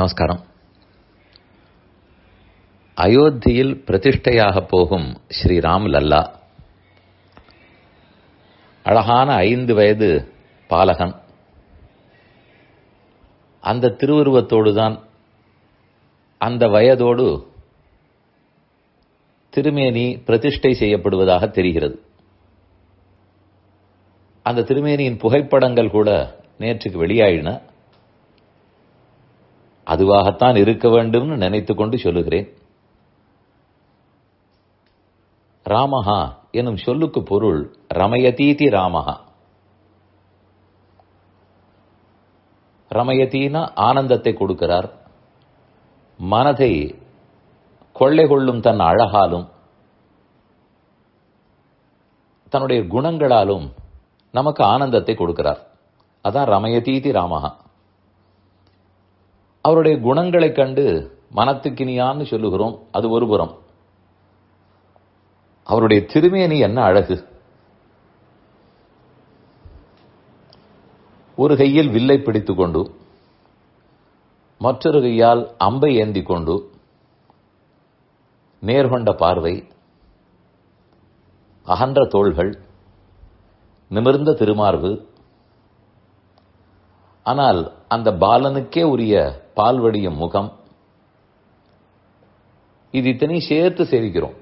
நமஸ்காரம். அயோத்தியில் பிரதிஷ்டையாக போகும் ஸ்ரீராம் லல்லா. அழகான ஐந்து வயது பாலகன். அந்த திருவுருவத்தோடு தான் அந்த வயதோடு திருமேனி பிரதிஷ்டை செய்யப்படுவதாக தெரிகிறது. அந்த திருமேனியின் புகைப்படங்கள் கூட நேற்றுக்கு வெளியாயின. அதுவாகத்தான் இருக்க வேண்டும்னு நினைத்து கொண்டு சொல்லுகிறேன். ராமஹா எனும் சொல்லுக்கு பொருள் ரமயதீதி ராமஹா. ரமயதீனா ஆனந்தத்தை கொடுக்கிறார். மனதை கொள்ளை கொள்ளும் தன் அழகாலும் தன்னுடைய குணங்களாலும் நமக்கு ஆனந்தத்தை கொடுக்கிறார். அதான் ரமயதீதி ராமஹா. அவருடைய குணங்களைக் கண்டு மனத்துக்கினியான்னு சொல்லுகிறோம் அது ஒரு புறம். அவருடைய திருமேனி என்ன அழகு? ஒரு கையில் வில்லை பிடித்துக் கொண்டு மற்றொரு கையால் அம்பை ஏந்தி கொண்டு நேர்கொண்ட பார்வை அகன்ற தோள்கள் நிமிர்ந்த திருமார்பு. ஆனால் அந்த பாலனுக்கே உரிய பால்வடியும் முகம். இது இத்தனையும் சேர்த்து சேவிக்கிறோம்.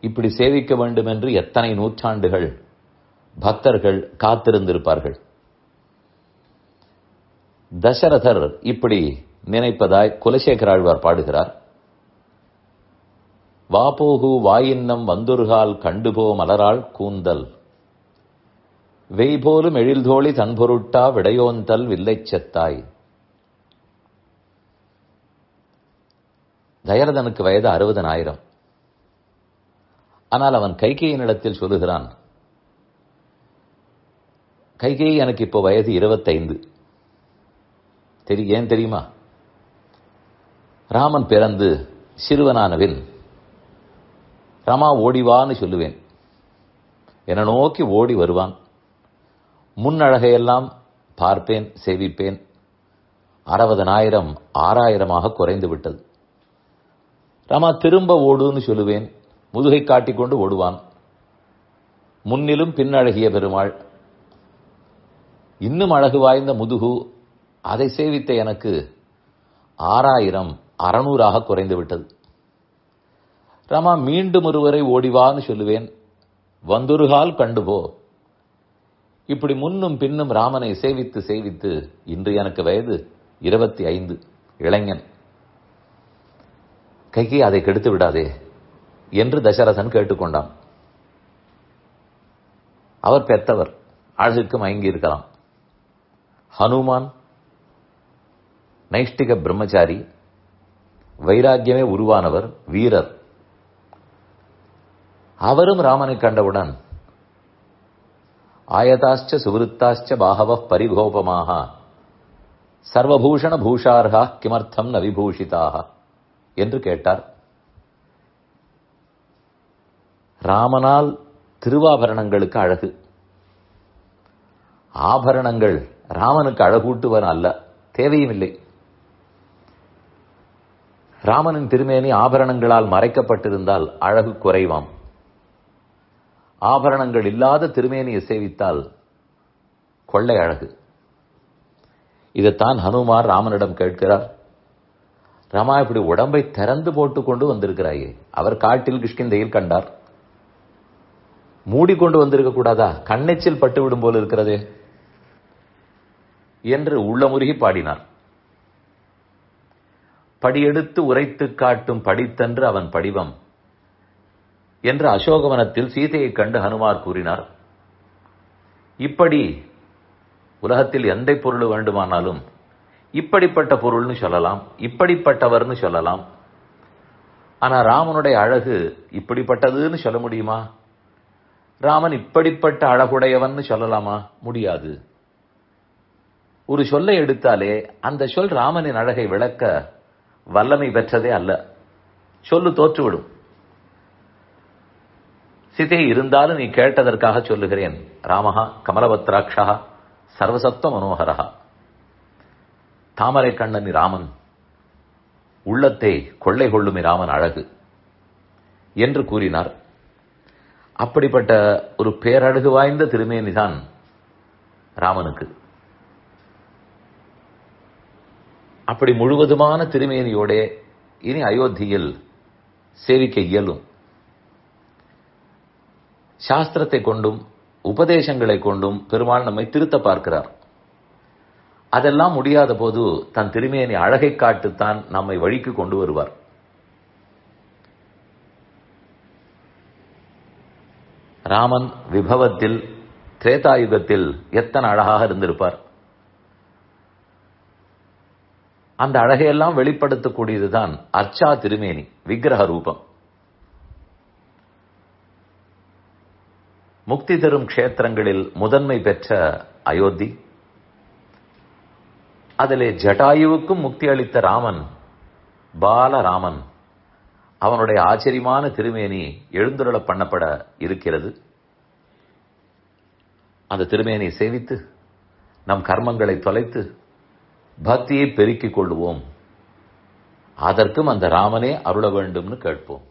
இப்படி சேவிக்க வேண்டும் என்று எத்தனை நூற்றாண்டுகள் பக்தர்கள் காத்திருந்திருப்பார்கள். தசரதர் இப்படி நினைப்பதாய் குலசேகராழ்வார் பாடுகிறார். வாபோகு வாயின்னம் வந்துருகால் கண்டுபோ மலராள் கூந்தல். வெய்போலும் எழில்தோழி தன்பொருட்டா விடையோந்தல் வில்லைச் செத்தாய். தயரதனுக்கு வயது அறுபதனாயிரம். ஆனால் அவன் கைகேயினிடத்தில் சொல்லுகிறான் கைகேயி எனக்கு இப்போ வயது இருபத்தைந்து. தெரி ஏன் தெரியுமா? ராமன் பிறந்து சிறுவனானவின் ரமா ஓடிவான்னு சொல்லுவேன். என்னை நோக்கி ஓடி வருவான். முன்னழகையெல்லாம் பார்ப்பேன் சேவிப்பேன். அறுபதனாயிரம் ஆறாயிரமாக குறைந்து விட்டது. ராமா திரும்ப ஓடுன்னு சொல்லுவேன். முதுகை காட்டிக்கொண்டு ஓடுவான். முன்னிலும் பின்னழகிய பெருமாள். இன்னும் அழகு வாய்ந்த முதுகு. அதை சேவித்த எனக்கு ஆறாயிரம் அறநூறாக குறைந்து விட்டது. ராமா மீண்டும் ஒருவரை ஓடிவான்னு சொல்லுவேன். வந்துருகால் கண்டுபோ இப்படி முன்னும் பின்னும் ராமனை சேவித்து சேவித்து இன்று எனக்கு வயது இருபத்தி ஐந்து இளைஞன். கைகி அதை கெடுத்து விடாதே என்று தசரதன் கேட்டுக்கொண்டான். அவர் பெற்றவர் அழகுக்கு மயங்கி இருக்கலாம் ஹனுமான் நைஷ்டிக பிரம்மச்சாரி வைராக்கியமே உருவானவர் வீரர். அவரும் ராமனை கண்டவுடன் ஆயதாச்ச சுவிருத்தாச்ச பாகவ பரிகோபமாக. சர்வபூஷண பூஷார்கா கிமர்த்தம் ந விபூஷிதாக என்று கேட்டார். ராமனால் திருவாபரணங்களுக்கு அழகு. ஆபரணங்கள் ராமனுக்கு அழகூட்டுவன் அல்ல தேவையும் இல்லை ராமனின் திருமேனி ஆபரணங்களால் மறைக்கப்பட்டிருந்தால் அழகு குறைவாம். ஆபரணங்கள் இல்லாத திருமேனியை சேவித்தால் கொள்ளை அழகு. இதைத்தான் ஹனுமார் ராமனிடம் கேட்கிறார். ரமா இப்படி உடம்பை திறந்து போட்டு கொண்டு வந்திருக்கிறாயே. அவர் காட்டில் கிஷ்கிந்தையில் கண்டார். மூடிக்கொண்டு வந்திருக்க கூடாதா? கண்ணெச்சில் பட்டுவிடும் போல் இருக்கிறதே. என்று உள்ளமுருகி பாடினார். படியெடுத்து உரைத்து காட்டும் படித்தன்று அவன் படிவம். என்று அசோகவனத்தில் சீதையைக் கண்டு ஹனுமார் கூறினார் இப்படி உலகத்தில் எந்த பொருள் வேண்டுமானாலும் இப்படிப்பட்ட பொருள்னு சொல்லலாம் இப்படிப்பட்டவர்னு சொல்லலாம். ஆனால் ராமனுடைய அழகு இப்படிப்பட்டதுன்னு சொல்ல முடியுமா? ராமன் இப்படிப்பட்ட அழகுடையவன் சொல்லலாமா? முடியாது. ஒரு சொல்லை எடுத்தாலே அந்த சொல் ராமனின் அழகை விளக்க வல்லமை பெற்றதே அல்ல. சொல்லு தோற்றுவிடும். சிதை இருந்தாலும் நீ கேட்டதற்காக சொல்லுகிறேன். ராமஹா கமலபத்ராட்சா சர்வசத்துவ மனோகரா தாமரை கண்ணன் ராமன். உள்ளத்தை கொள்ளை கொள்ளும் ராமன் அழகு என்று கூறினார். அப்படிப்பட்ட ஒரு பேரழகு வாய்ந்த திருமேனிதான் ராமனுக்கு. அப்படி முழுவதுமான திருமேனியோட இனி அயோத்தியில் சேவிக்க இயலும். சாஸ்திரத்தை கொண்டும் உபதேசங்களை கொண்டும் பெருமாள் நம்மை திருத்த பார்க்கிறார். அதெல்லாம் முடியாத போது தன் திருமேனி அழகை காட்டுத்தான் நம்மை வழிக்கு கொண்டு வருவார். ராமன் விபவத்தில் திரேதாயுகத்தில் எத்தனை அழகாக இருந்திருப்பார். அந்த அழகையெல்லாம் வெளிப்படுத்தக்கூடியதுதான் அர்ச்சா திருமேனி விக்கிரக ரூபம். முக்தி தரும் க்ஷேத்திரங்களில் முதன்மை பெற்ற அயோத்தி. அதிலே ஜட்டாயுவுக்கும் முக்தி அளித்த ராமன் பாலராமன். அவனுடைய ஆச்சரியமான திருமேனி எழுந்துருள பண்ணப்பட இருக்கிறது. அந்த திருமேனியை சேவித்து நம் கர்மங்களை தொலைத்து பக்தியை பெருக்கிக் கொள்வோம். அதற்கும் அந்த ராமனே அருள வேண்டும்னு கேட்போம்.